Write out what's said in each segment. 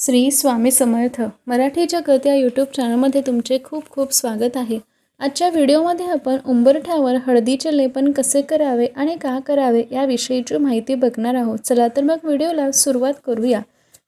श्री स्वामी समर्थ. मराठी जगत या यूट्यूब चॅनलमध्ये तुमचे खूप खूप स्वागत आहे. आजच्या व्हिडिओमध्ये आपण उंबरठ्यावर हळदीचे लेपन कसे करावे आणि का करावे याविषयीची माहिती बघणार आहोत. चला तर मग व्हिडिओला सुरुवात करूया.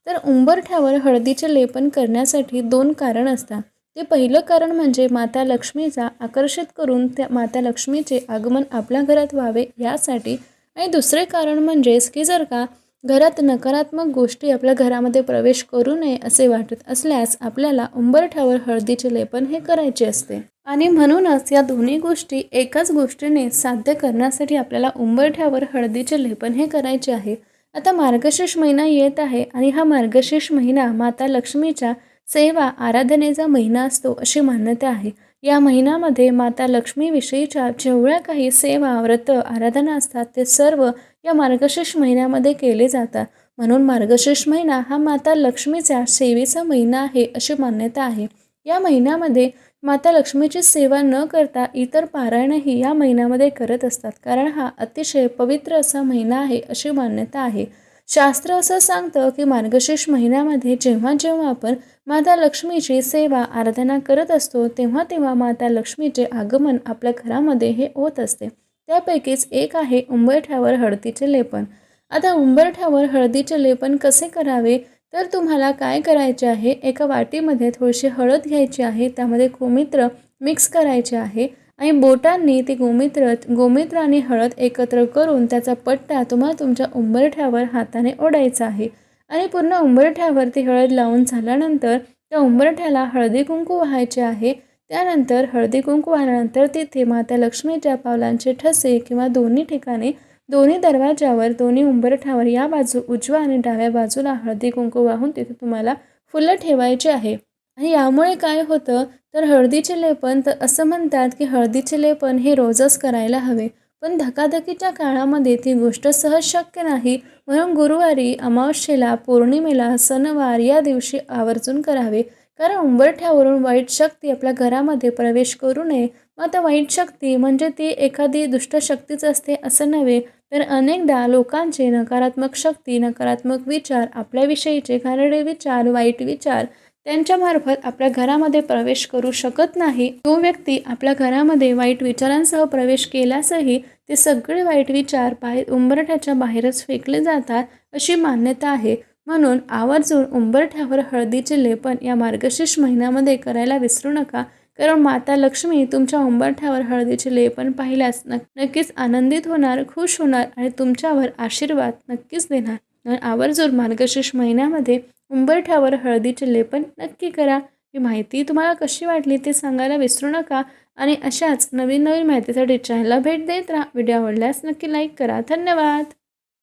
तर उंबरठ्यावर हळदीचे लेपन करण्यासाठी दोन कारण असतात. ते पहिलं कारण म्हणजे माता लक्ष्मीचा आकर्षित करून त्या माता लक्ष्मीचे आगमन आपल्या घरात व्हावे यासाठी आणि दुसरे कारण म्हणजेच की जर का घरात नकारात्मक गोष्टी आपल्या घरामध्ये प्रवेश करू नये असे वाटत असल्यास आपल्याला उंबरठ्यावर हळदीचे लेपन हे करायचे असते. आणि म्हणूनच या दोन्ही गोष्टी एकाच गोष्टीने साध्य करण्यासाठी आपल्याला उंबरठ्यावर हळदीचे लेपन हे करायचे आहे. आता मार्गशीर्ष महिना येत आहे आणि हा मार्गशीर्ष महिना माता लक्ष्मीच्या सेवा आराधनेचा महिना असतो अशी मान्यता आहे. या महिन्यामध्ये माता लक्ष्मीविषयीच्या जेवढ्या काही सेवा व्रत आराधना असतात ते सर्व या मार्गशीर्ष महिन्यामध्ये केले जातात. म्हणून मार्गशीर्ष महिना हा माता लक्ष्मीचा सेवेचा महिना आहे अशी मान्यता आहे. या महिन्यामध्ये माता लक्ष्मीची सेवा न करता इतर पारायणही या महिन्यामध्ये करत असतात. कारण हा अतिशय पवित्र असा महिना आहे अशी मान्यता आहे. शास्त्र असं सांगतं की मार्गशीर्ष महिन्यामध्ये जेव्हा जेव्हा आपण माता लक्ष्मीची सेवा आराधना करत असतो तेव्हा तेव्हा माता लक्ष्मीचे आगमन आपल्या घरामध्ये हे होत असते. त्यापैकीच एक आहे उंबरठ्यावर हळदीचे लेपन. आता उंबरठ्यावर हळदीचे लेपन कसे करावे? तर तुम्हाला काय करायचे आहे? एका वाटीमध्ये थोडीशी हळद घ्यायची आहे त्यामध्ये गोमित्र मिक्स करायचे आहे. आणि बोटांनी ती गोमित्र गोमित्र आणि हळद एकत्र करून त्याचा पट्टा तुम्हाला तुमच्या उंबरठ्यावर हाताने ओढायचा आहे. आणि पूर्ण उंबरठ्यावरती हळद लावून झाल्यानंतर त्या उंबरठ्याला हळदी कुंकू व्हायचे आहे. त्यानंतर हळदी कुंकू आल्यानंतर तिथे माता लक्ष्मीच्या पावलांचे ठसे किंवा दोन्ही ठिकाणी दोन्ही दरवाजावर दोन्ही उंबरठ्यावर या बाजू उजव्या आणि डाव्या बाजूला हळदी कुंकू वाहून तिथे तुम्हाला फुलं ठेवायचे आहे. आणि यामुळे काय होतं तर हळदीचे लेपन तर असं म्हणतात की हळदीचे लेपन हे रोजच करायला हवे. पण धकाधकीच्या काळामध्ये ती गोष्ट सहज शक्य नाही म्हणून गुरुवारी अमावस्येला पौर्णिमेला सणवार या दिवशी आवर्जून करावे. कारण उंबरठ्यावरून वाईट शक्ती आपल्या घरामध्ये प्रवेश करू नये. मग आता वाईट शक्ती म्हणजे ती एखादी दुष्ट शक्तीच असते असं नव्हे तर अनेकदा लोकांचे नकारात्मक शक्ती नकारात्मक विचार आपल्याविषयीचे घाणेरडे विचार वाईट विचार त्यांच्यामार्फत आपल्या घरामध्ये प्रवेश करू शकत नाही. तो व्यक्ती आपल्या घरामध्ये वाईट विचारांसह प्रवेश केल्यासही ते सगळे वाईट विचार बाहेर उंबरठ्याच्या बाहेरच फेकले जातात अशी मान्यता आहे. म्हणून आवर्जून उंबरठ्यावर हळदीचे लेपन या मार्गशीर्ष महिन्यामध्ये करायला विसरू नका. कारण माता लक्ष्मी तुमच्या उंबरठ्यावर हळदीचे लेपन पाहिल्यास नक्कीच आनंदित होणार खुश होणार आणि तुमच्यावर आशीर्वाद नक्कीच देणार. आवर्जून मार्गशीर्ष महिन्यामध्ये उंबरठ्यावर हळदीचे लेपन नक्की करा. ही माहिती तुम्हाला कशी वाटली ते सांगायला विसरू नका आणि अशाच नवीन नवीन माहितीसाठी चॅनलला भेट देत राहा. व्हिडिओ आवडल्यास नक्की लाईक करा. धन्यवाद!